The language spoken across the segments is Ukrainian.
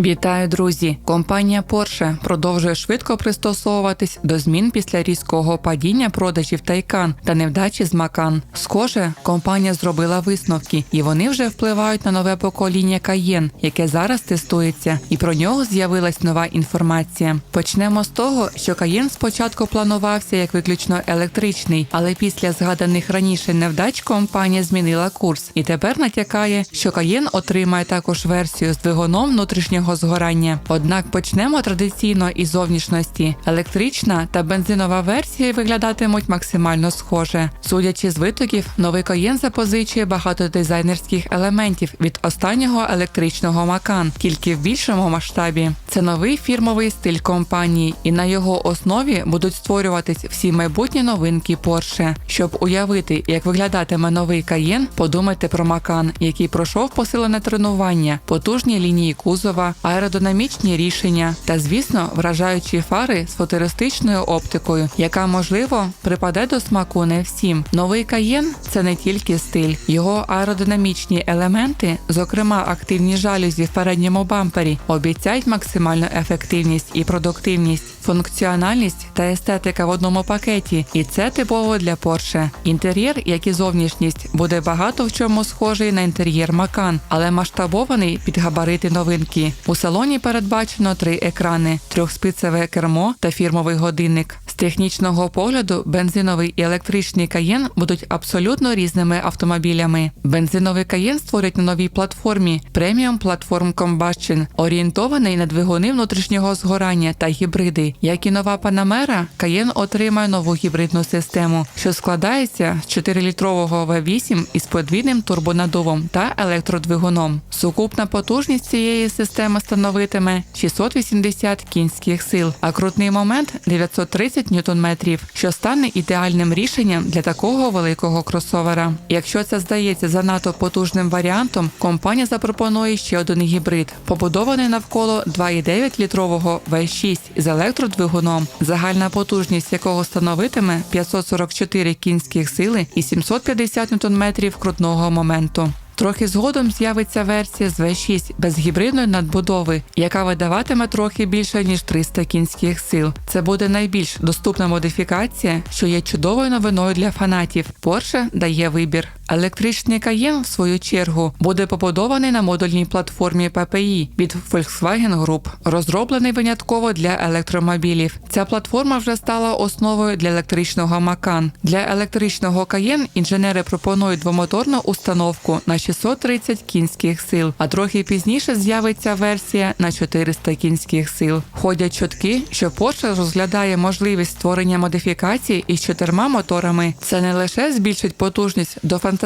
Вітаю, друзі! Компанія Porsche продовжує швидко пристосовуватись до змін після різкого падіння продажів Тайкан та невдачі з Макан. Схоже, компанія зробила висновки, і вони вже впливають на нове покоління Cayenne, яке зараз тестується, і про нього з'явилась нова інформація. Почнемо з того, що Cayenne спочатку планувався як виключно електричний, але після згаданих раніше невдач компанія змінила курс і тепер натякає, що Cayenne отримає також версію з двигуном внутрішнього згорання. Однак почнемо традиційно із зовнішності. Електрична та бензинова версії виглядатимуть максимально схоже. Судячи з витоків, новий Cayenne запозичує багато дизайнерських елементів від останнього електричного Macan, тільки в більшому масштабі. Це новий фірмовий стиль компанії, і на його основі будуть створюватись всі майбутні новинки Porsche. Щоб уявити, як виглядатиме новий Cayenne, подумайте про Macan, який пройшов посилене тренування, потужні лінії кузова, аеродинамічні рішення та, звісно, вражаючі фари з футуристичною оптикою, яка можливо припаде до смаку не всім. Новий каєн – це не тільки стиль, його аеродинамічні елементи, зокрема активні жалюзі в передньому бампері, обіцяють максимальну ефективність і продуктивність, функціональність та естетика в одному пакеті, і це типово для Porsche. Інтер'єр, як і зовнішність, буде багато в чому схожий на інтер'єр Macan, але масштабований під габарити новинки. У салоні передбачено три екрани: трьохспицеве кермо та фірмовий годинник. З технічного погляду бензиновий і електричний Cayenne будуть абсолютно різними автомобілями. Бензиновий Cayenne створять на новій платформі Premium Platform Combustion, орієнтований на двигуни внутрішнього згорання та гібриди. Як і нова Panamera, Cayenne отримає нову гібридну систему, що складається з 4-літрового V8 із подвійним турбонадувом та електродвигуном. Сукупна потужність цієї системи становитиме 680 кінських сил, а крутний момент 930 ньютон-метрів, що стане ідеальним рішенням для такого великого кросовера. Якщо це здається занадто потужним варіантом, компанія запропонує ще один гібрид, побудований навколо 2,9-літрового V6 з електродвигуном, загальна потужність якого становитиме 544 кінських сили і 750 ньютон-метрів крутного моменту. Трохи згодом з'явиться версія з V6 без гібридної надбудови, яка видаватиме трохи більше ніж 300 кінських сил. Це буде найбільш доступна модифікація, що є чудовою новиною для фанатів. Porsche дає вибір. Електричний Cayenne, в свою чергу, буде побудований на модульній платформі PPI від Volkswagen Group, розроблений винятково для електромобілів. Ця платформа вже стала основою для електричного Macan. Для електричного Cayenne інженери пропонують двомоторну установку на 630 кінських сил, а трохи пізніше з'явиться версія на 400 кінських сил. Ходять чутки, що Porsche розглядає можливість створення модифікацій із чотирма моторами. Це не лише збільшить потужність до фантастичних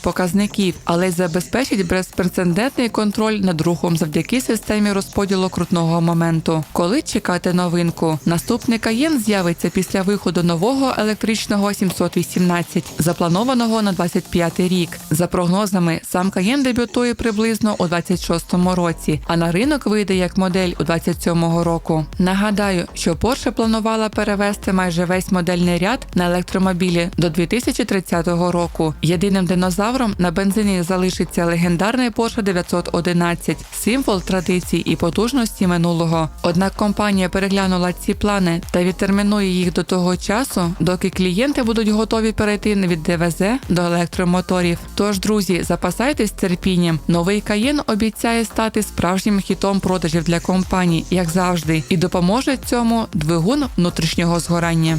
показників, але й забезпечить безпрецедентний контроль над рухом завдяки системі розподілу крутного моменту. Коли чекати новинку, наступний Cayenne з'явиться після виходу нового електричного 718, запланованого на 25 рік. За прогнозами, сам Cayenne дебютує приблизно у 26-му році, а на ринок вийде як модель у 27-го року. Нагадаю, що Porsche планувала перевести майже весь модельний ряд на електромобілі до 2030 року. Єдиним динозавром на бензині залишиться легендарний Porsche 911, символ традицій і потужності минулого. Однак компанія переглянула ці плани та відтермінує їх до того часу, доки клієнти будуть готові перейти від ДВЗ до електромоторів. Тож, друзі, запасайтесь терпінням. Новий Cayenne обіцяє стати справжнім хітом продажів для компаній, як завжди, і допоможе цьому двигун внутрішнього згорання.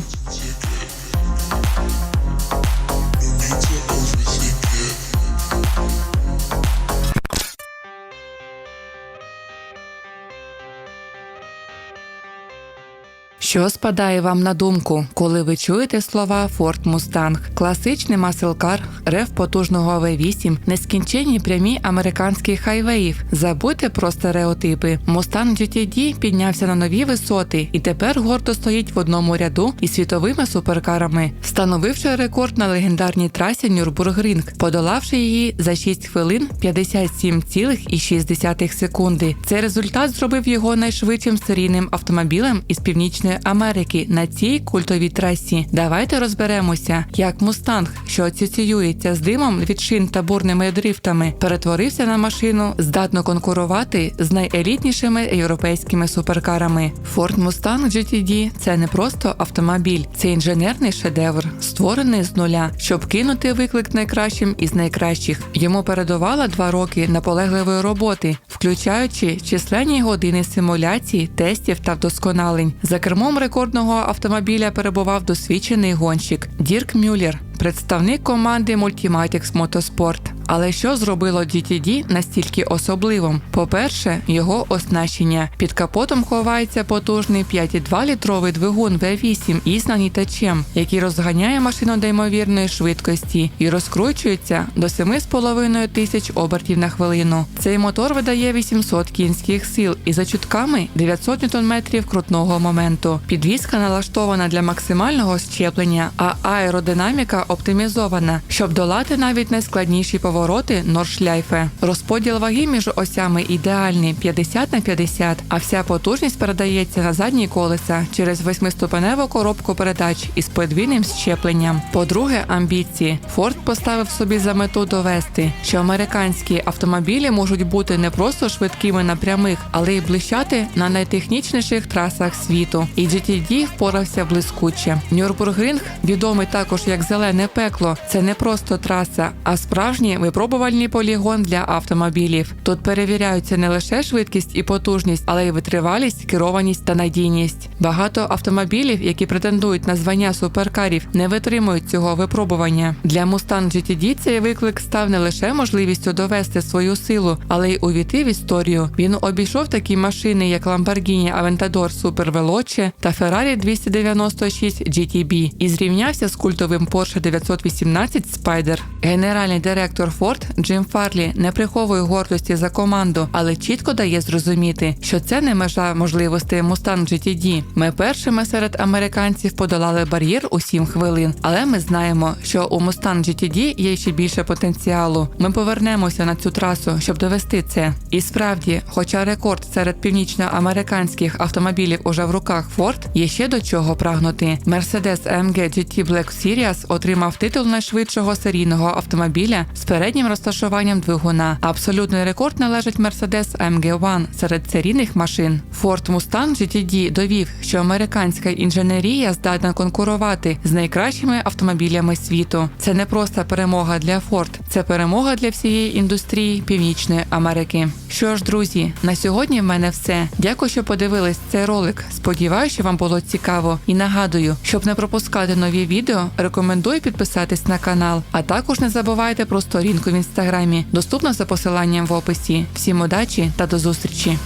Що спадає вам на думку, коли ви чуєте слова Ford Mustang? Класичний маселкар, рев потужного V8, нескінченні прямі американських хайвеїв. Забудьте про стереотипи. Mustang GTD піднявся на нові висоти і тепер гордо стоїть в одному ряду із світовими суперкарами, встановивши рекорд на легендарній трасі Нюрбургрінг, подолавши її за 6 хвилин 57,6 секунди. Цей результат зробив його найшвидшим серійним автомобілем із північної Америки на цій культовій трасі. Давайте розберемося, як мустанг, що асоціюється з димом від шин та бурними дрифтами, перетворився на машину, здатну конкурувати з найелітнішими європейськими суперкарами. Ford Mustang GTD – це не просто автомобіль, це інженерний шедевр, створений з нуля, щоб кинути виклик найкращим із найкращих. Йому передувало два роки наполегливої роботи, включаючи численні години симуляцій, тестів та вдосконалень. За рекордного автомобіля перебував досвідчений гонщик Дірк Мюллер, представник команди Multimatics Motorsport. Але що зробило GTD настільки особливим? По-перше, його оснащення. Під капотом ховається потужний 5,2-літровий двигун V8 із нагнітачем, який розганяє машину до ймовірної швидкості і розкручується до 7,5 тисяч обертів на хвилину. Цей мотор видає 800 кінських сил і за чутками 900 Нм крутного моменту. Підвізка налаштована для максимального щеплення, а аеродинаміка оптимізована, щоб долати навіть найскладніші повороти норшляйфе. Розподіл ваги між осями ідеальний 50 на 50, а вся потужність передається на задні колеса через восьмиступеневу коробку передач із подвійним щепленням. По-друге, амбіції Форд поставив собі за мету довести, що американські автомобілі можуть бути не просто швидкими на прямих, але й блищати на найтехнічніших трасах світу. І GTD впорався блискуче. Нюрбургринг, відомий також як зелене пекло, це не просто траса, а справжній випробувальний полігон для автомобілів. Тут перевіряються не лише швидкість і потужність, але й витривалість, керованість та надійність. Багато автомобілів, які претендують на звання суперкарів, не витримують цього випробування. Для Mustang GTD цей виклик став не лише можливістю довести свою силу, але й увійти в історію. Він обійшов такі машини, як Lamborghini Aventador Super Veloce та Ferrari 296 GTB і зрівнявся з культовим Porsche 918 Spider. Генеральний директор Ford Джим Фарлі не приховує гордості за команду, але чітко дає зрозуміти, що це не межа можливостей Mustang GTD. Ми першими серед американців подолали бар'єр у 7 хвилин, але ми знаємо, що у Mustang GTD є ще більше потенціалу. Ми повернемося на цю трасу, щоб довести це. І справді, хоча рекорд серед північноамериканських автомобілів уже в руках Ford, є ще до чого прагнути. Mercedes AMG GT Black Series отримав титул найшвидшого серійного автомобіля з переднім розташуванням двигуна. Абсолютний рекорд належить Mercedes AMG One серед серійних машин. Ford Mustang GTD довів, що американська інженерія здатна конкурувати з найкращими автомобілями світу. Це не просто перемога для Ford, це перемога для всієї індустрії Північної Америки. Що ж, друзі, на сьогодні в мене все. Дякую, що подивились цей ролик. Сподіваюся, що вам було цікаво. І нагадую, щоб не пропускати нові відео, рекомендую підписатись на канал. А також не забувайте про сторінку в інстаграмі, доступна за посиланням в описі. Всім удачі та до зустрічі!